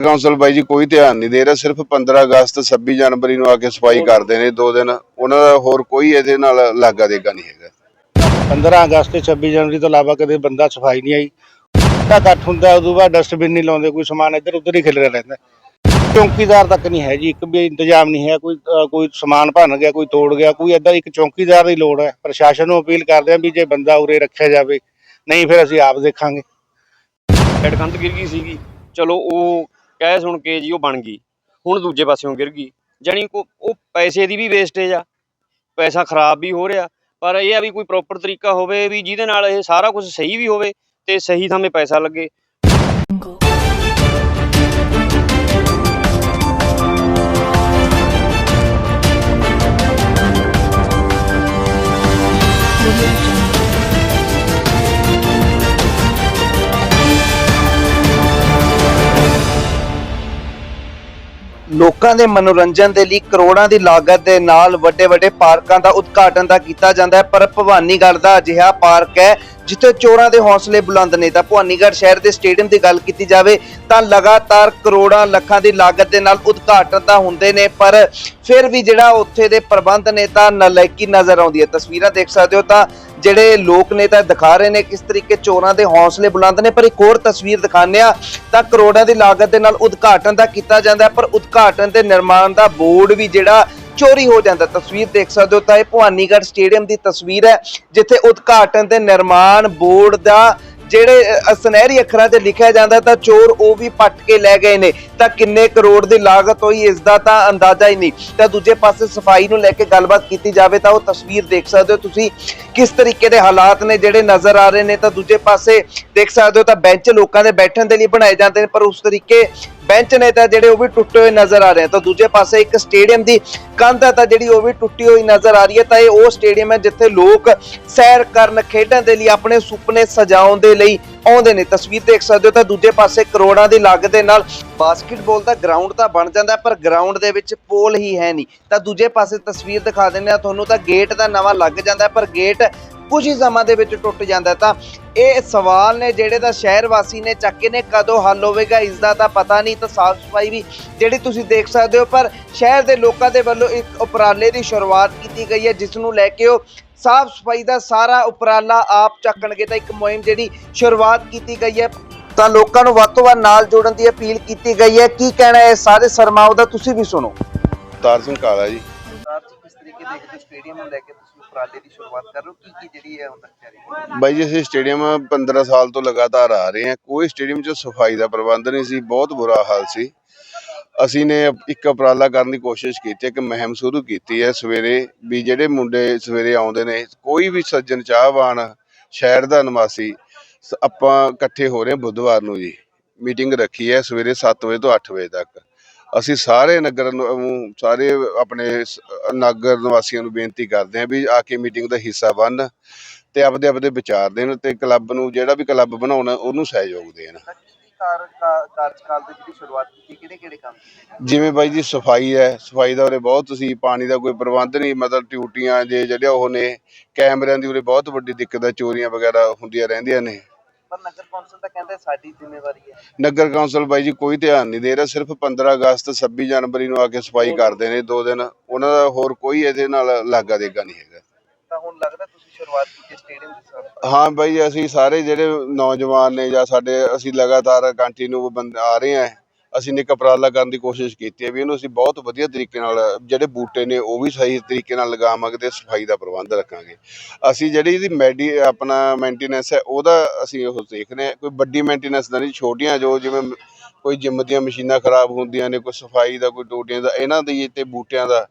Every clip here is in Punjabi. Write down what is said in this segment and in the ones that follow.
ਕਾਉਂਸਲ ਬਾਈ ਜੀ ਕੋਈ ਧਿਆਨ ਨਹੀਂ ਦੇ ਰਿਹਾ ਸਿਰਫ 15 ਅਗਸਤ 26 ਜਨਵਰੀ ਨੂੰ ਆ ਕੇ ਸਫ਼ਾਈ ਕਰਦੇ ਨੇ ਦੋ ਦਿਨ। ਉਹਨਾਂ ਦਾ ਹੋਰ ਕੋਈ ਇਹਦੇ ਨਾਲ ਲਾਗਾ ਦੇਗਾ ਨਹੀਂ ਹੈਗਾ। 15 ਅਗਸਤ ਤੇ 26 ਜਨਵਰੀ ਤੋਂ ਇਲਾਵਾ ਕਦੇ ਬੰਦਾ ਸਫ਼ਾਈ ਨਹੀਂ ਆਈ। ਤਾਂ ਇਕੱਠ ਹੁੰਦਾ ਉਦੋਂ ਬਾਅਦ ਡਸਟਬਿਨ ਨਹੀਂ ਲਾਉਂਦੇ ਕੋਈ ਸਮਾਨ ਇੱਧਰ ਉੱਧਰ ਹੀ ਖਿਲਰਿਆ ਰਹਿੰਦਾ। ਚੌਂਕੀਦਾਰ ਤੱਕ ਨਹੀਂ ਹੈ ਜੀ ਇੱਕ ਵੀ ਇੰਤਜ਼ਾਮ ਨਹੀਂ ਹੈ ਕੋਈ ਕੋਈ ਸਮਾਨ ਭੰਨ ਗਿਆ ਕੋਈ ਤੋੜ ਗਿਆ ਕੋਈ ਏਦਾਂ ਇੱਕ ਚੌਂਕੀਦਾਰ ਦੀ ਲੋੜ ਹੈ। ਪ੍ਰਸ਼ਾਸਨ ਨੂੰ ਅਪੀਲ ਕਰਦੇ ਹਾਂ ਵੀ ਜੇ ਬੰਦਾ ਉਰੇ ਰੱਖਿਆ ਜਾਵੇ ਨਹੀਂ ਫਿਰ ਅਸੀਂ ਆਪ ਦੇਖਾਂਗੇ। ਹੈਡ ਕੰਧ ਗਿਰ ਗਈ ਸੀਗੀ। ਚਲੋ ਉਹ ਕਹਿ ਸੁਣ ਕੇ ਜੀ ਉਹ ਬਣ ਗਈ, ਹੁਣ ਦੂਜੇ ਪਾਸਿਓਂ ਗਿਰ ਗਈ। ਜਾਣੀ ਉਹ ਪੈਸੇ ਦੀ ਵੀ ਵੇਸਟੇਜ ਆ, ਪੈਸਾ ਖਰਾਬ ਵੀ ਹੋ ਰਿਹਾ, ਪਰ ਇਹ ਆ ਵੀ ਕੋਈ ਪ੍ਰੋਪਰ ਤਰੀਕਾ ਹੋਵੇ ਵੀ ਜਿਹਦੇ ਨਾਲ ਇਹ ਸਾਰਾ ਕੁਝ ਸਹੀ ਵੀ ਹੋਵੇ ਤੇ ਸਹੀ ਥਾਂ ਪੈਸਾ ਲੱਗੇ। ਲੋਕਾਂ ਦੇ ਮਨੋਰੰਜਨ ਦੇ ਲਈ ਕਰੋੜਾਂ ਦੀ ਲਾਗਤ ਦੇ ਨਾਲ ਵੱਡੇ ਵੱਡੇ ਪਾਰਕਾਂ ਦਾ ਉਦਘਾਟਨ ਤਾਂ ਕੀਤਾ ਜਾਂਦਾ ਹੈ, ਪਰ ਭਵਾਨੀਗੜ੍ਹ ਦਾ ਅਜਿਹਾ ਪਾਰਕ ਹੈ ਜਿੱਥੇ ਚੋਰਾਂ ਦੇ ਹੌਸਲੇ ਬੁਲੰਦ ਨੇ। ਤਾਂ ਭਵਾਨੀਗੜ੍ਹ ਸ਼ਹਿਰ ਦੇ ਸਟੇਡੀਅਮ ਦੀ ਗੱਲ ਕੀਤੀ ਜਾਵੇ ਤਾਂ ਲਗਾਤਾਰ ਕਰੋੜਾਂ ਲੱਖਾਂ ਦੀ ਲਾਗਤ ਦੇ ਨਾਲ ਉਦਘਾਟਨ ਤਾਂ ਹੁੰਦੇ ਨੇ, ਪਰ ਫਿਰ ਵੀ ਜਿਹੜਾ ਉੱਥੇ ਦੇ ਪ੍ਰਬੰਧ ਨੇ ਤਾਂ ਨਲਾਇਕੀ ਨਜ਼ਰ ਆਉਂਦੀ ਹੈ। ਤਸਵੀਰਾਂ ਦੇਖ ਸਕਦੇ ਹੋ ਤਾਂ ਜਿਹੜੇ ਲੋਕ ਨੇ ਤਾਂ ਦਿਖਾ ਰਹੇ ਨੇ ਕਿਸ ਤਰੀਕੇ ਚੋਰਾਂ ਦੇ ਹੌਸਲੇ ਬੁਲੰਦ ਨੇ, ਪਰ ਇੱਕ ਹੋਰ ਤਸਵੀਰ ਦਿਖਾਉਂਦੇ ਆ ਤਾਂ ਕਰੋੜਾਂ ਦੀ ਲਾਗਤ ਦੇ ਨਾਲ ਉਦਘਾਟਨ ਤਾਂ ਕੀਤਾ ਜਾਂਦਾ ਪਰ ਉਦਘਾਟਨ ਤੇ ਨਿਰਮਾਣ ਦਾ ਬੋਰਡ ਵੀ ਜਿਹੜਾ ਚੋਰੀ ਹੋ ਜਾਂਦਾ। ਤਸਵੀਰ ਦੇਖ ਸਕਦੇ ਹੋ ਤਾਂ ਇਹ ਭਵਾਨੀਗੜ੍ਹ ਸਟੇਡੀਅਮ ਦੀ ਤਸਵੀਰ ਹੈ, ਜਿੱਥੇ ਉਦਘਾਟਨ ਤੇ ਨਿਰਮਾਣ ਬੋਰਡ ਦਾ ਜਿਹੜੇ ਸੁਨਹਿਰੀ ਅੱਖਰਾਂ ਤੇ ਲਿਖਿਆ ਜਾਂਦਾ ਤਾਂ ਚੋਰ ਉਹ ਵੀ ਪੱਟ ਕੇ ਲੈ ਗਏ ਨੇ। ਤਾਂ ਕਿੰਨੇ ਕਰੋੜ ਦੀ ਲਾਗਤ ਹੋਈ, ਇਸ ਦਾ ਤਾਂ ਅੰਦਾਜ਼ਾ ਹੀ ਨਹੀਂ। ਤਾਂ ਦੂਜੇ ਪਾਸੇ ਸਫ਼ਾਈ ਨੂੰ ਲੈ ਕੇ ਗੱਲਬਾਤ ਕੀਤੀ ਜਾਵੇ ਤਾਂ ਉਹ ਤਸਵੀਰ ਦੇਖ ਸਕਦੇ ਹੋ। ਤੁਸੀਂ ਕਿਸ ਤਰੀਕੇ ਦੇ ਹਾਲਾਤ ਨੇ ਜਿਹੜੇ ਨਜ਼ਰ ਆ ਰਹੇ ਨੇ ਤਾਂ ਦੂਜੇ ਪਾਸੇ ਦੇਖ ਸਕਦੇ ਹੋ ਤਾਂ ਬੈਂਚ ਲੋਕਾਂ ਦੇ ਬੈਠਣ ਦੇ ਲਈ ਬਣਾਏ ਜਾਂਦੇ ਨੇ, ਪਰ ਉਸ ਤਰੀਕੇ ਬੈਂਚ ਨੇ ਤਾਂ ਜਿਹੜੇ ਉਹ ਵੀ ਟੁੱਟੇ ਹੋਏ ਨਜ਼ਰ ਆ ਰਹੇ ਤਾਂ ਦੂਜੇ ਪਾਸੇ ਇੱਕ ਸਟੇਡੀਅਮ ਦੀ ਕੰਧ ਤਾਂ ਜਿਹੜੀ ਉਹ ਵੀ ਟੁੱਟੀ ਹੋਈ ਨਜ਼ਰ ਆ ਰਹੀ ਹੈ। ਤਾਂ ਇਹ ਉਹ ਸਟੇਡੀਅਮ ਹੈ ਜਿੱਥੇ ਲੋਕ ਸੈਰ ਕਰਨ, ਖੇਡਣ ਦੇ ਲਈ ਆਪਣੇ ਸੁਪਨੇ ਸਜਾਉਣ ਦੇ ਲਈ ਆਉਂਦੇ ਨੇ। ਤਸਵੀਰ ਦੇਖ ਸਕਦੇ ਹੋ ਤਾਂ ਦੂਜੇ ਪਾਸੇ ਕਰੋੜਾਂ ਦੀ ਲਾਗਤ ਦੇ ਨਾਲ ਬਾਸਕਟਬਾਲ ਦਾ ਗਰਾਊਂਡ ਤਾਂ ਬਣ ਜਾਂਦਾ ਪਰ ਗਰਾਊਂਡ ਦੇ ਵਿੱਚ ਪੋਲ ਹੀ ਹੈ ਨਹੀਂ। ਤਾਂ ਦੂਜੇ ਪਾਸੇ ਤਸਵੀਰ ਦਿਖਾ ਦਿੰਦੇ ਆ ਤੁਹਾਨੂੰ ਤਾਂ ਗੇਟ ਦਾ ਨਵਾਂ ਲੱਗ ਜਾਂਦਾ ਪਰ ਗੇਟ ਕੁਝ ਹੀ ਸਮਾਂ ਦੇ ਵਿੱਚ ਟੁੱਟ ਜਾਂਦਾ ਤਾਂ ਇਹ ਸਵਾਲ ਨੇ ਜਿਹੜੇ ਦਾ ਸ਼ਹਿਰ ਵਾਸੀ ਨੇ ਚੱਕੇ ਨੇ, ਕਦੋਂ ਹੱਲ ਹੋਵੇਗਾ ਇਸ ਦਾ ਤਾਂ ਪਤਾ ਨਹੀਂ, ਤਾਂ ਸਾਫ਼ ਸਫ਼ਾਈ ਵੀ ਜਿਹੜੀ ਤੁਸੀਂ ਦੇਖ ਸਕਦੇ ਹੋ। ਪਰ ਸ਼ਹਿਰ ਦੇ ਲੋਕਾਂ ਦੇ ਵੱਲੋਂ ਇੱਕ ਉਪਰਾਲੇ ਦੀ ਸ਼ੁਰੂਆਤ ਕੀਤੀ ਗਈ ਹੈ, ਜਿਸ ਨੂੰ ਲੈ ਕੇ ਉਹ ਸਾਫ਼ ਸਫ਼ਾਈ ਦਾ ਸਾਰਾ ਉਪਰਾਲਾ ਆਪ ਚੱਕਣਗੇ। ਤਾਂ ਇੱਕ ਮੁਹਿੰਮ ਜਿਹੜੀ ਸ਼ੁਰੂਆਤ ਕੀਤੀ ਗਈ ਹੈ, ਤਾਂ ਲੋਕਾਂ ਨੂੰ ਵੱਧ ਤੋਂ ਵੱਧ ਨਾਲ ਜੋੜਨ ਦੀ ਅਪੀਲ ਕੀਤੀ ਗਈ ਹੈ। ਕੀ ਕਹਿਣਾ ਹੈ ਸਾਰੇ ਸਰਮਾਓ ਦਾ? ਤੁਸੀਂ ਵੀ ਸੁਣੋ। ਤਾਰ ਸਿੰਘ ਕਾਲਾ ਜੀ। ਕਿਸ ਤਰੀਕੇ ਦੇਖਦੇ ਸਟੇਡੀਅਮ ਨੂੰ ਲੈ ਕੇ ਤੁਸੀਂ ਉਪਰਾਲੇ ਦੀ ਸ਼ੁਰੂਆਤ ਕਰ ਰਹੇ ਹੋ? ਕੀ ਕੀ ਜਿਹੜੀ ਹੈ ਹੁਣ ਤੱਕ ਤਿਆਰੀ ਬਾਈ ਜੀ, ਅਸੀਂ ਸਟੇਡੀਅਮ 15 ਸਾਲ ਤੋਂ ਲਗਾਤਾਰ ਆ ਰਹੇ ਹਾਂ। ਕੋਈ ਸਟੇਡੀਅਮ 'ਚ ਸਫ਼ਾਈ ਦਾ ਪ੍ਰਬੰਧ ਨਹੀਂ ਸੀ, ਬਹੁਤ ਬੁਰਾ ਹਾਲ ਸੀ। ਅਸੀਂ ਨੇ ਇੱਕ ਉਪਰਾਲਾ ਕਰਨ ਦੀ ਕੋਸ਼ਿਸ਼ ਕੀਤੀ, ਇੱਕ ਮੁਹਿੰਮ ਸ਼ੁਰੂ ਕੀਤੀ ਹੈ ਸਵੇਰੇ, ਵੀ ਜਿਹੜੇ ਮੁੰਡੇ ਸਵੇਰੇ ਆਉਂਦੇ ਨੇ, ਕੋਈ ਵੀ ਸੱਜਣ ਚਾਹਵਾਨ ਸ਼ਹਿਰ ਦਾ ਨਿਵਾਸੀ, ਆਪਾਂ ਇਕੱਠੇ ਹੋ ਰਹੇ ਬੁੱਧਵਾਰ ਨੂੰ ਜੀ। ਮੀਟਿੰਗ ਰੱਖੀ ਹੈ ਸਵੇਰੇ 7 ਵਜੇ ਤੋਂ 8 ਵਜੇ ਤੱਕ। ਅਸੀਂ ਸਾਰੇ ਨਗਰ ਨੂੰ ਸਾਰੇ ਆਪਣੇ ਸ- ਨਗਰ ਨਿਵਾਸੀਆਂ ਨੂੰ ਬੇਨਤੀ ਕਰਦੇ ਹਾਂ ਵੀ ਆ ਕੇ ਮੀਟਿੰਗ ਦਾ ਹਿੱਸਾ ਬਣ ਤੇ ਆਪਦੇ ਆਪਦੇ ਵਿਚਾਰ ਦੇਣ ਤੇ ਕਲੱਬ ਨੂੰ ਜਿਹੜਾ ਵੀ ਕਲੱਬ ਬਣਾਉਣਾ ਉਹਨੂੰ ਸਹਿਯੋਗ ਦੇਣ। ਕਾਰ ਕਾਰਜਕਾਲ ਦੀ ਜਿਹੜੀ ਸ਼ੁਰੂਆਤ ਕੀਤੀ ਕਿਹੜੇ ਕਿਹੜੇ ਕੰਮ ਕੀਤੇ? ਜਿਵੇਂ ਬਾਈ ਜੀ ਸਫ਼ਾਈ ਹੈ ਸਫ਼ਾਈ ਦਾ ਉਰੇ ਬਹੁਤ ਸੀ ਪਾਣੀ ਦਾ ਕੋਈ ਪ੍ਰਬੰਧ ਨਹੀਂ ਮਤਲਬ ਟਿਊਟੀਆਂ ਜੇ ਜਿਹੜੇ ਉਹ ਨੇ ਕੈਮਰਿਆਂ ਦੀ ਉਰੇ ਬਹੁਤ ਵੱਡੀ ਦਿੱਕਤ ਹੈ ਚੋਰੀਆਂ ਵਗੈਰਾ ਹੁੰਦੀਆਂ ਰਹਿੰਦੀਆਂ ਨੇ। ਪਰ ਨਗਰ ਕੌਂਸਲ ਤਾਂ ਕਹਿੰਦਾ ਸਾਡੀ ਜ਼ਿੰਮੇਵਾਰੀ ਹੈ। ਨਗਰ ਕੌਂਸਲ ਬਾਈ ਜੀ ਕੋਈ ਧਿਆਨ ਨਹੀਂ ਦੇ ਰਿਹਾ ਸਿਰਫ 15 ਅਗਸਤ 26 ਜਨਵਰੀ ਨੂੰ ਆ ਕੇ ਸਫ਼ਾਈ ਕਰਦੇ ਨੇ ਦੋ ਦਿਨ। ਉਹਨਾਂ ਦਾ ਹੋਰ ਕੋਈ ਇਹਦੇ ਨਾਲ ਲਾਗਾ ਦੇਗਾ ਨਹੀਂ ਹੈਗਾ। ਤਾਂ ਹੁਣ ਲੱਗਦਾ ਤੁਸੀਂ ਸ਼ੁਰੂਆਤ ਕੀਤੀ ਸਟੇਡੀਅਮ ਦੀ ਸਰ ਹਾਂ ਬਾਈ ਅਸੀਂ ਸਾਰੇ ਜਿਹੜੇ ਨੌਜਵਾਨ ਨੇ ਜਾਂ ਸਾਡੇ ਅਸੀਂ ਲਗਾਤਾਰ ਕੰਟੀਨਿਊ ਬੰਦ ਆ ਰਹੇ ਹਾਂ। ਅਸੀਂ ਨੇ ਇੱਕ ਉਪਰਾਲਾ ਕਰਨ ਦੀ ਕੋਸ਼ਿਸ਼ ਕੀਤੀ ਹੈ ਵੀ ਇਹਨੂੰ ਅਸੀਂ ਬਹੁਤ ਵਧੀਆ ਤਰੀਕੇ ਨਾਲ, ਜਿਹੜੇ ਬੂਟੇ ਨੇ ਉਹ ਵੀ ਸਹੀ ਤਰੀਕੇ ਨਾਲ ਲਗਾਵਾਂਗੇ ਤੇ ਸਫ਼ਾਈ ਦਾ ਪ੍ਰਬੰਧ ਰੱਖਾਂਗੇ। ਅਸੀਂ ਜਿਹੜੀ ਇਹਦੀ ਮੈਡੀ, ਆਪਣਾ ਮੇਨਟੇਨੈਂਸ ਹੈ, ਉਹਦਾ ਅਸੀਂ ਉਹ ਦੇਖਦੇ ਹਾਂ। ਕੋਈ ਵੱਡੀ ਮੇਨਟੇਨੈਂਸ ਦਾ ਨਹੀਂ, ਛੋਟੀਆਂ ਜੋ ਜਿਵੇਂ ਕੋਈ ਜਿੰਮ ਦੀਆਂ ਮਸ਼ੀਨਾਂ ਖਰਾਬ ਹੁੰਦੀਆਂ ਨੇ, ਕੋਈ ਸਫ਼ਾਈ ਦਾ, ਕੋਈ ਟੂਟੀਆਂ ਦਾ, ਇਹਨਾਂ ਦੀ ਤੇ ਬੂਟਿਆਂ ਦਾ,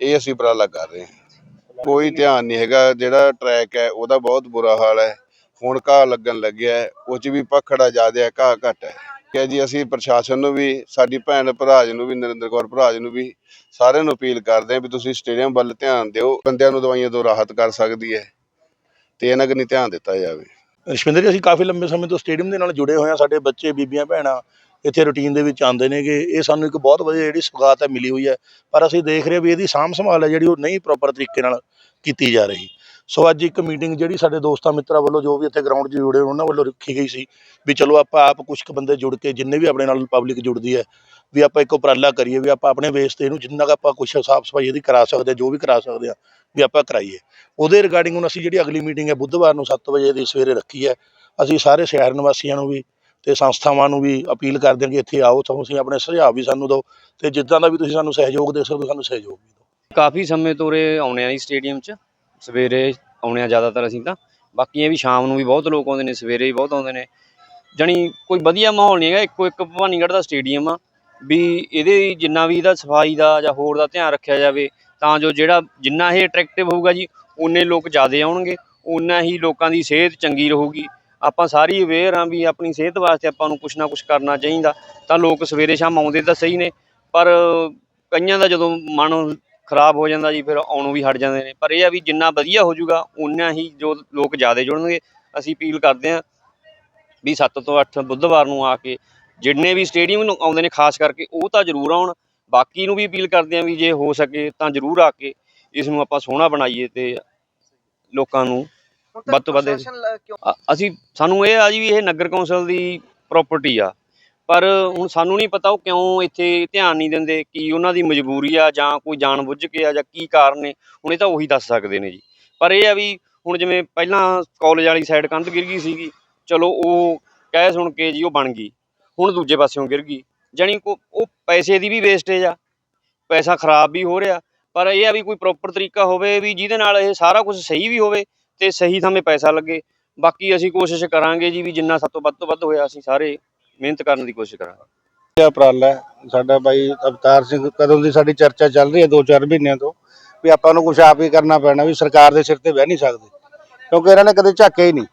ਇਹ ਅਸੀਂ ਉਪਰਾਲਾ ਕਰ ਰਹੇ ਹਾਂ। ਕੋਈ ਧਿਆਨ ਨਹੀਂ ਹੈਗਾ, ਜਿਹੜਾ ਟਰੈਕ ਹੈ, ਉਹਦਾ ਬਹੁਤ ਬੁਰਾ ਹਾਲ ਹੈ। ਹੁਣ ਘਾਹ ਲੱਗਣ ਲੱਗਿਆ ਉਹ 'ਚ ਵੀ ਪਖੜਾ ਜ਼ਿਆਦਾ ਹੈ, ਘਾਹ ਘੱਟ ਹੈ। ਕਿ ਜੀ ਅਸੀਂ ਪ੍ਰਸ਼ਾਸਨ ਨੂੰ ਵੀ, ਸਾਡੀ ਭੈਣ ਭਰਾਜ ਨੂੰ ਵੀ, ਨਰਿੰਦਰ ਕੌਰ ਭਰਾਜ ਨੂੰ ਵੀ ਸਾਰਿਆਂ ਨੂੰ ਅਪੀਲ ਕਰਦੇ ਹਾਂ ਵੀ ਤੁਸੀਂ ਸਟੇਡੀਅਮ ਵੱਲ ਧਿਆਨ ਦਿਓ, ਬੰਦਿਆਂ ਨੂੰ ਦਵਾਈਆਂ ਤੋਂ ਰਾਹਤ ਕਰ ਸਕਦੀ ਹੈ ਤੇ ਇਹਨਾਂ ਕਨੀ ਧਿਆਨ ਦਿੱਤਾ ਜਾਵੇ। ਰਸ਼ਵਿੰਦਰ ਜੀ, ਅਸੀਂ ਕਾਫੀ ਲੰਬੇ ਸਮੇਂ ਤੋਂ ਸਟੇਡੀਅਮ ਦੇ ਨਾਲ ਜੁੜੇ ਹੋਏ ਹਾਂ, ਸਾਡੇ ਬੱਚੇ, ਬੀਬੀਆਂ, ਭੈਣਾਂ ਇੱਥੇ ਰੁਟੀਨ ਦੇ ਵਿੱਚ ਆਉਂਦੇ ਨੇਗੇ। ਇਹ ਸਾਨੂੰ ਇੱਕ ਬਹੁਤ ਵਧੀਆ ਜਿਹੜੀ ਸੁਗਾਤ ਹੈ, ਮਿਲੀ ਹੋਈ ਹੈ। ਪਰ ਅਸੀਂ ਦੇਖ ਰਹੇ ਵੀ ਇਹਦੀ ਸਾਂਭ ਸੰਭਾਲ ਹੈ ਜਿਹੜੀ ਉਹ ਨਹੀਂ ਪ੍ਰੋਪਰ ਤਰੀਕੇ ਨਾਲ ਕੀਤੀ ਜਾ ਰਹੀ। ਸੋ ਅੱਜ ਇੱਕ ਮੀਟਿੰਗ ਜਿਹੜੀ ਸਾਡੇ ਦੋਸਤਾਂ ਮਿੱਤਰਾਂ ਵੱਲੋਂ ਜੋ ਵੀ ਇੱਥੇ ਗਰਾਊਂਡ 'ਚ ਜੁੜੇ ਉਹਨਾਂ ਵੱਲੋਂ ਰੱਖੀ ਗਈ ਸੀ ਵੀ ਚਲੋ ਆਪਾਂ ਆਪ ਕੁਝ ਕੁ ਬੰਦੇ ਜੁੜ ਕੇ ਜਿੰਨੇ ਵੀ ਆਪਣੇ ਨਾਲ ਪਬਲਿਕ ਜੁੜਦੀ ਹੈ, ਵੀ ਆਪਾਂ ਇੱਕ ਉਪਰਾਲਾ ਕਰੀਏ, ਵੀ ਆਪਾਂ ਆਪਣੇ ਵੇਸ ਤੇ ਇਹਨੂੰ ਜਿੰਨਾ ਕੁ ਆਪਾਂ ਕੁਝ ਸਾਫ਼ ਸਫ਼ਾਈ ਇਹਦੀ ਕਰਾ ਸਕਦੇ ਹਾਂ, ਜੋ ਵੀ ਕਰਾ ਸਕਦੇ ਆ ਵੀ ਆਪਾਂ ਕਰਾਈਏ। ਉਹਦੇ ਰਿਗਾਰਡਿੰਗ ਹੁਣ ਅਸੀਂ ਜਿਹੜੀ ਅਗਲੀ ਮੀਟਿੰਗ ਹੈ ਬੁੱਧਵਾਰ ਨੂੰ 7 ਵਜੇ ਦੀ ਸਵੇਰੇ ਰੱਖੀ ਹੈ, ਅਸੀਂ ਸਾਰੇ ਸ਼ਹਿਰ ਨਿਵਾਸੀਆਂ ਨੂੰ ਵੀ ਤੇ ਸੰਸਥਾਵਾਂ ਨੂੰ ਵੀ ਅਪੀਲ ਕਰਦੇ ਹਾਂ ਕਿ ਇੱਥੇ ਆਓ ਤੁਸੀਂ ਆਪਣੇ ਸੁਝਾਅ ਵੀ ਸਾਨੂੰ ਦਿਓ ਤੇ ਜਿੱਦਾਂ ਦਾ ਵੀ ਤੁਸੀਂ ਸਾਨੂੰ ਸਹਿਯੋਗ ਦੇ ਸਕਦੇ ਹੋ, ਸਾਨੂੰ ਸਹਿਯੋਗ ਵੀ ਦਿਓ। ਕਾਫੀ ਸਮੇਂ ਤੋਂ ਉਰੇ ਆਉਣੇ ਆ ਜੀ ਸਟੇਡੀਅਮ 'ਚ। ਸਵੇਰੇ ਆਉਣੇ ਆ ਜ਼ਿਆਦਾਤਰ ਅਸੀਂ ਤਾਂ। ਬਾਕੀ ਇਹ ਵੀ ਸ਼ਾਮ ਨੂੰ ਵੀ ਬਹੁਤ ਲੋਕ ਆਉਂਦੇ ਨੇ, ਸਵੇਰੇ ਵੀ ਬਹੁਤ ਆਉਂਦੇ ਨੇ। ਜਾਣੀ ਕੋਈ ਵਧੀਆ ਮਾਹੌਲ ਨਹੀਂ ਹੈਗਾ, ਇੱਕੋ ਇੱਕ ਭਵਾਨੀਗੜ੍ਹ ਦਾ ਸਟੇਡੀਅਮ ਆ। ਵੀ ਇਹਦੇ ਜਿੰਨਾ ਵੀ ਇਹਦਾ ਸਫ਼ਾਈ ਦਾ ਜਾਂ ਹੋਰ ਦਾ ਧਿਆਨ ਰੱਖਿਆ ਜਾਵੇ, ਤਾਂ ਜੋ ਜਿਹੜਾ ਜਿੰਨਾ ਇਹ ਅਟਰੈਕਟਿਵ ਹੋਊਗਾ ਜੀ ਉਨੇ ਲੋਕ ਜ਼ਿਆਦਾ ਆਉਣਗੇ ਉਨਾ ਹੀ ਲੋਕਾਂ ਦੀ ਸਿਹਤ ਚੰਗੀ ਰਹੂਗੀ। ਆਪਾਂ ਸਾਰੀ ਅਵੇਅਰ ਆ ਵੀ ਆਪਣੀ ਸਿਹਤ ਵਾਸਤੇ ਆਪਾਂ ਨੂੰ ਕੁਛ ਨਾ ਕੁਛ ਕਰਨਾ ਚਾਹੀਦਾ। ਤਾਂ ਲੋਕ ਸਵੇਰੇ ਸ਼ਾਮ ਆਉਂਦੇ ਤਾਂ ਸਹੀ ਨੇ, ਪਰ ਕਈਆਂ ਦਾ ਜਦੋਂ ਮਨ ਖਰਾਬ ਹੋ ਜਾਂਦਾ ਜੀ ਫਿਰ ਆਉਣੋਂ ਵੀ ਹਟ ਜਾਂਦੇ ਨੇ। ਪਰ ਇਹ ਆ ਵੀ ਜਿੰਨਾ ਵਧੀਆ ਹੋ ਜਾਊਗਾ ਉਨਾ ਹੀ ਜੋ ਲੋਕ ਜ਼ਿਆਦਾ ਜੁੜਨਗੇ ਅਸੀਂ ਅਪੀਲ ਕਰਦੇ ਹਾਂ ਵੀ 7 ਤੋਂ 8 ਬੁੱਧਵਾਰ ਨੂੰ ਆ ਕੇ ਜਿੰਨੇ ਵੀ ਸਟੇਡੀਅਮ ਨੂੰ ਆਉਂਦੇ ਨੇ ਖਾਸ ਕਰਕੇ ਉਹ ਤਾਂ ਜ਼ਰੂਰ ਆਉਣ। ਬਾਕੀ ਨੂੰ ਵੀ ਅਪੀਲ ਕਰਦੇ ਹਾਂ ਵੀ ਜੇ ਹੋ ਸਕੇ ਤਾਂ ਜ਼ਰੂਰ ਆ ਕੇ ਇਸ ਨੂੰ ਆਪਾਂ ਸੋਹਣਾ ਬਣਾਈਏ ਤੇ ਲੋਕਾਂ ਨੂੰ ਵੱਧ ਤੋਂ ਵੱਧ ਅਸੀਂ ਸਾਨੂੰ ਇਹ ਆ ਜੀ ਵੀ ਇਹ ਨਗਰ ਕੌਂਸਲ ਦੀ ਪ੍ਰਾਪਰਟੀ ਆ। ਪਰ ਹੁਣ ਸਾਨੂੰ ਨਹੀਂ ਪਤਾ ਉਹ ਕਿਉਂ ਇੱਥੇ ਧਿਆਨ ਨਹੀਂ ਦਿੰਦੇ ਕੀ ਉਹਨਾਂ ਦੀ ਮਜਬੂਰੀ ਆ ਜਾਂ ਕੋਈ ਜਾਣਬੁੱਝ ਕੇ ਆ ਜਾਂ ਕੀ ਕਾਰਨ ਨੇ, ਹੁਣ ਇਹ ਤਾਂ ਉਹੀ ਦੱਸ ਸਕਦੇ ਨੇ ਜੀ। ਪਰ ਇਹ ਆ ਵੀ ਹੁਣ ਜਿਵੇਂ ਪਹਿਲਾਂ ਕਾਲਜ ਵਾਲੀ ਸਾਈਡ ਕੰਧ ਗਿਰ ਗਈ ਸੀਗੀ, ਚਲੋ ਉਹ ਕਹਿ ਸੁਣ ਕੇ ਜੀ ਉਹ ਬਣ ਗਈ, ਹੁਣ ਦੂਜੇ ਪਾਸਿਓਂ ਗਿਰ ਗਈ। ਜਾਣੀ ਕੋ ਉਹ ਪੈਸੇ ਦੀ ਵੀ ਵੇਸਟੇਜ ਆ, ਪੈਸਾ ਖਰਾਬ ਵੀ ਹੋ ਰਿਹਾ, ਪਰ ਇਹ ਆ ਵੀ ਕੋਈ ਪ੍ਰੋਪਰ ਤਰੀਕਾ ਹੋਵੇ ਵੀ ਜਿਹਦੇ ਨਾਲ ਇਹ ਸਾਰਾ ਕੁਝ ਸਹੀ ਵੀ ਹੋਵੇ ਤੇ ਸਹੀ ਥਾਂ 'ਤੇ ਪੈਸਾ ਲੱਗੇ। ਬਾਕੀ ਅਸੀਂ ਕੋਸ਼ਿਸ਼ ਕਰਾਂਗੇ ਜੀ ਵੀ ਜਿੰਨਾ ਸਭ ਤੋਂ ਵੱਧ ਤੋਂ ਵੱਧ ਹੋਇਆ ਅਸੀਂ ਸਾਰੇ ਮਿਹਨਤ ਕਰਨ ਦੀ ਕੋਸ਼ਿਸ਼ ਕਰਾਂਗੇ। ਇਹ ਉਪਰਾਲਾ ਹੈ? ਸਾਡਾ ਬਾਈ ਅਵਤਾਰ ਸਿੰਘ, ਕਦੋਂ ਦੀ ਸਾਡੀ ਚਰਚਾ ਚੱਲ ਰਹੀ ਹੈ? 2-4 ਮਹੀਨਿਆਂ ਤੋਂ। ਵੀ ਆਪਾਂ ਨੂੰ ਕੁਝ ਆਪ ਹੀ ਕਰਨਾ ਪੈਣਾ ਵੀ ਸਰਕਾਰ ਦੇ ਸਿਰ ਤੇ ਬਹਿ ਨਹੀਂ ਸਕਦੇ। ਕਿਉਂਕਿ ਇਹਨਾਂ ਨੇ ਕਦੇ ਝਾਕਿਆ ਹੀ ਨਹੀਂ।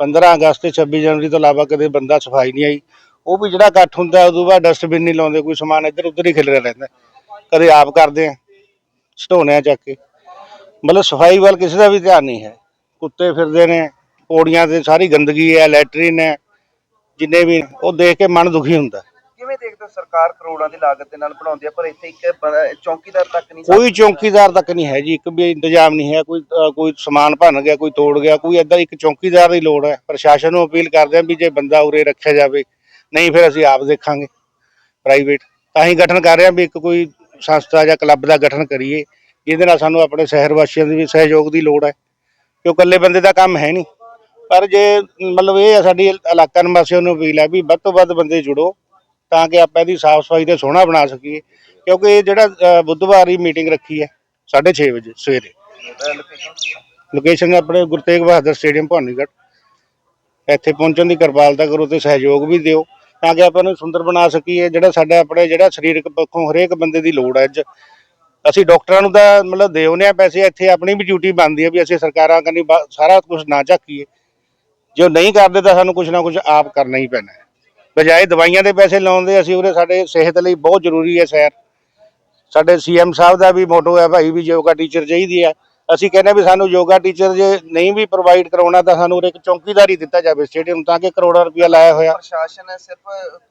15 ਅਗਸਤ ਤੇ 26 ਜਨਵਰੀ ਤੋਂ ਇਲਾਵਾ ਕਦੇ ਬੰਦਾ ਸਫ਼ਾਈ ਨਹੀਂ ਆਈ। ਉਹ ਵੀ ਜਿਹੜਾ ਇਕੱਠ ਹੁੰਦਾ ਉਦੋਂ ਬਾਅਦ ਡਸਟਬਿਨ ਨਹੀਂ ਲਾਉਂਦੇ, ਕੋਈ ਸਮਾਨ ਇੱਧਰ ਉੱਧਰ ਹੀ ਖਿਲਰਿਆ ਰਹਿੰਦਾ ਕਦੇ ਆਪ ਕਰਦੇ ਆ ਸਟੋਨੇ ਆ ਚੱਕ ਕੇ। ਮਤਲਬ ਸਫ਼ਾਈ ਵੱਲ ਕਿਸੇ ਦਾ ਵੀ ਧਿਆਨ ਨਹੀਂ ਹੈ। ਕੁੱਤੇ ਫਿਰਦੇ ਨੇ, ਪੌੜੀਆਂ ਤੇ ਸਾਰੀ ਗੰਦਗੀ ਹੈ, ਲੈਟਰੀਨ ਹੈ। ਜਿੰਨੇ ਵੀ ਉਹ ਦੇਖ ਕੇ ਮਨ ਦੁਖੀ ਹੁੰਦਾ। ਕਿਵੇਂ ਦੇਖਦੇ ਹੋ ਸਰਕਾਰ ਕਰੋੜਾਂ ਦੀ ਲਾਗਤ ਦੇ ਨਾਲ ਬਣਾਉਂਦੀ ਹੈ ਪਰ ਇੱਥੇ ਇੱਕ ਬ- ਚੌਕੀਦਾਰ ਤੱਕ ਨਹੀਂ ਕੋਈ ਚੌਕੀਦਾਰ ਤੱਕ ਨਹੀਂ ਹੈ ਜੀ ਇੱਕ ਵੀ ਇੰਤਜ਼ਾਮ ਨਹੀਂ ਹੈ ਕੋਈ ਅ, ਕੋਈ ਸਮਾਨ ਭੰਨ ਗਿਆ ਕੋਈ ਤੋੜ ਗਿਆ ਕੋਈ ਏਦਾਂ ਇੱਕ ਚੌਕੀਦਾਰ ਦੀ ਲੋੜ ਹੈ। ਪ੍ਰਸ਼ਾਸਨ ਨੂੰ ਅਪੀਲ ਕਰਦੇ ਹਾਂ ਵੀ ਜੇ ਬੰਦਾ ਉਰੇ ਰੱਖਿਆ ਜਾਵੇ ਨਹੀਂ ਫਿਰ ਅਸੀਂ ਆਪ ਦੇਖਾਂਗੇ ਪ੍ਰਾਈਵੇਟ ਤਾਂ ਹੀ ਗਠਨ ਕਰ ਰਹੇ ਹਾਂ ਵੀ ਇੱਕ ਕੋਈ ਸੰਸਥਾ ਜਾਂ ਕਲੱਬ ਦਾ ਗਠਨ ਕਰੀਏ ਜਿਹਦੇ ਨਾਲ ਸਾਨੂੰ ਆਪਣੇ ਸ਼ਹਿਰ ਵਾਸੀਆਂ ਦੀ ਵੀ ਸਹਿਯੋਗ ਦੀ ਲੋੜ ਹੈ ਕਿਉਂ ਇਕੱਲੇ ਬੰਦੇ ਦਾ ਕੰਮ ਹੈ ਨਹੀਂ। ਪਰ ਜੇ ਮਤਲਬ ਇਹ ਹੈ ਸਾਡੀ ਇਲਾਕਾ ਨਿਵਾਸੀਆਂ ਨੂੰ ਅਪੀਲ ਹੈ ਵੀ ਵੱਧ ਤੋਂ ਵੱਧ ਬੰਦੇ ਜੁੜੋ ਤਾਂ ਕਿ ਆਪਾਂ ਇਹਦੀ ਸਾਫ਼ ਸਫ਼ਾਈ ਤੇ ਸੋਹਣਾ ਬਣਾ ਸਕੀਏ ਕਿਉਂਕਿ ਇਹ ਜਿਹੜਾ ਅ, ਬੁੱਧਵਾਰ ਦੀ ਮੀਟਿੰਗ ਰੱਖੀ ਹੈ 6:30 ਵਜੇ ਸਵੇਰੇ। ਲੋਕੇਸ਼ਨ ਆਪਣੇ ਗੁਰੂ ਤੇਗ ਬਹਾਦਰ ਸਟੇਡੀਅਮ ਭਵਾਨੀਗੜ੍ਹ। ਇੱਥੇ ਪਹੁੰਚਣ ਦੀ ਕਿਰਪਾਲਤਾ ਕਰੋ ਤੇ ਸਹਿਯੋਗ ਵੀ ਦਿਓ ਤਾਂ ਕਿ ਆਪਾਂ ਨੂੰ ਸੁੰਦਰ ਬਣਾ ਸਕੀਏ। ਜਿਹੜਾ ਸਾਡਾ ਆਪਣੇ ਜਿਹੜਾ ਸਰੀਰਕ ਪੱਖੋਂ ਹਰੇਕ ਬੰਦੇ ਦੀ ਲੋੜ ਹੈ ਅੱਜ। ਅਸੀਂ ਡਾਕਟਰਾਂ ਨੂੰ ਤਾਂ ਮਤਲਬ ਦੇ ਆਉਂਦੇ ਪੈਸੇ ਇੱਥੇ ਆਪਣੀ ਵੀ ਡਿਊਟੀ ਬਣਦੀ ਹੈ ਵੀ ਅਸੀਂ ਸਰਕਾਰਾਂ ਕੰਨੀ ਬਾ- ਸਾਰਾ ਕੁਝ ਨਾ ਝਾਕੀਏ। ਜੋ ਨਹੀਂ ਕਰਦੇ ਤਾਂ ਸਾਨੂੰ ਕੁਝ ਨਾ ਕੁਝ ਆਪ ਕਰਨਾ ਹੀ ਪੈਣਾ ਹੈ। ਬਜਾਏ ਦਵਾਈਆਂ ਦੇ ਪੈਸੇ ਲਾਉਣ ਦੇ ਅਸੀਂ ਉਰੇ ਸਾਡੇ ਸਿਹਤ ਲਈ ਬਹੁਤ ਜ਼ਰੂਰੀ ਹੈ ਸੈਰ। ਸਾਡੇ ਸੀਐਮ ਸਾਹਿਬ ਦਾ ਵੀ ਮੋਟੋ ਹੈ ਭਾਈ ਵੀ ਯੋਗਾ ਟੀਚਰ ਚਾਹੀਦੀ ਹੈ। ਅਸੀਂ ਕਹਿੰਦੇ ਵੀ ਸਾਨੂੰ ਯੋਗਾ ਟੀਚਰ ਜੇ ਨਹੀਂ ਵੀ ਪ੍ਰੋਵਾਈਡ ਕਰਾਉਣਾ ਤਾਂ ਸਾਨੂੰ ਉਰੇ ਇੱਕ ਚੌਕੀਦਾਰੀ ਦਿੱਤਾ ਜਾਵੇ ਸਟੇਡੀਅਮ ਤਾਂ ਕਿ ਕਰੋੜਾਂ ਰੁਪਇਆ ਲਾਇਆ ਹੋਇਆ। ਪ੍ਰਸ਼ਾਸਨ ਸਿਰਫ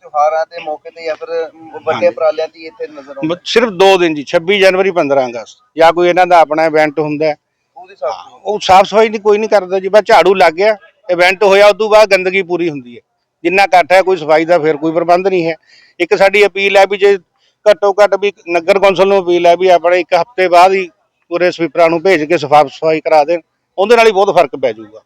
ਤਿਉਹਾਰਾਂ ਦੇ ਮੌਕੇ ਤੇ ਜਾਂ ਫਿਰ ਵੱਡੇ ਉਪਰਾਲਿਆਂ ਦੀ ਇੱਥੇ ਨਜ਼ਰ ਆਉਂਦਾ ਸਿਰਫ 2 ਦਿਨ ਜੀ 26 ਜਨਵਰੀ 15 ਅਗਸਤ। ਜਾਂ ਕੋਈ ਇਹਨਾਂ ਦਾ ਆਪਣਾ ਇਵੈਂਟ ਹੁੰਦਾ ਹੈ, ਉਹਦੇ ਉਹ ਸਾਫ਼ ਸਫ਼ਾਈ ਨਹੀਂ ਕੋਈ ਨਹੀਂ ਕਰਦਾ ਜੀ ਬਸ ਝਾੜੂ ਲੱਗ ਗਿਆ। ਇਵੈਂਟ ਹੋਇਆ, ਉਦੋਂ ਬਾਅਦ ਗੰਦਗੀ ਪੂਰੀ ਹੁੰਦੀ ਹੈ। ਜਿੰਨਾ ਘੱਟ ਹੈ, ਕੋਈ ਸਫ਼ਾਈ ਦਾ ਫਿਰ ਕੋਈ ਪ੍ਰਬੰਧ ਨਹੀਂ ਹੈ। ਇੱਕ ਸਾਡੀ ਅਪੀਲ ਹੈ ਵੀ ਜੇ ਘੱਟੋ ਘੱਟ ਵੀ ਨਗਰ ਕੌਂਸਲ ਨੂੰ ਅਪੀਲ ਹੈ ਵੀ ਆਪਣੇ ਇੱਕ ਹਫ਼ਤੇ ਬਾਅਦ ਹੀ ਪੂਰੇ ਸਵੀਪਰਾਂ ਨੂੰ ਭੇਜ ਕੇ ਸਾਫ਼ ਸਫ਼ਾਈ ਕਰਾ ਦੇਣ, ਉਹਦੇ ਨਾਲ ਹੀ ਬਹੁਤ ਫ਼ਰਕ ਪੈ ਜਾਊਗਾ।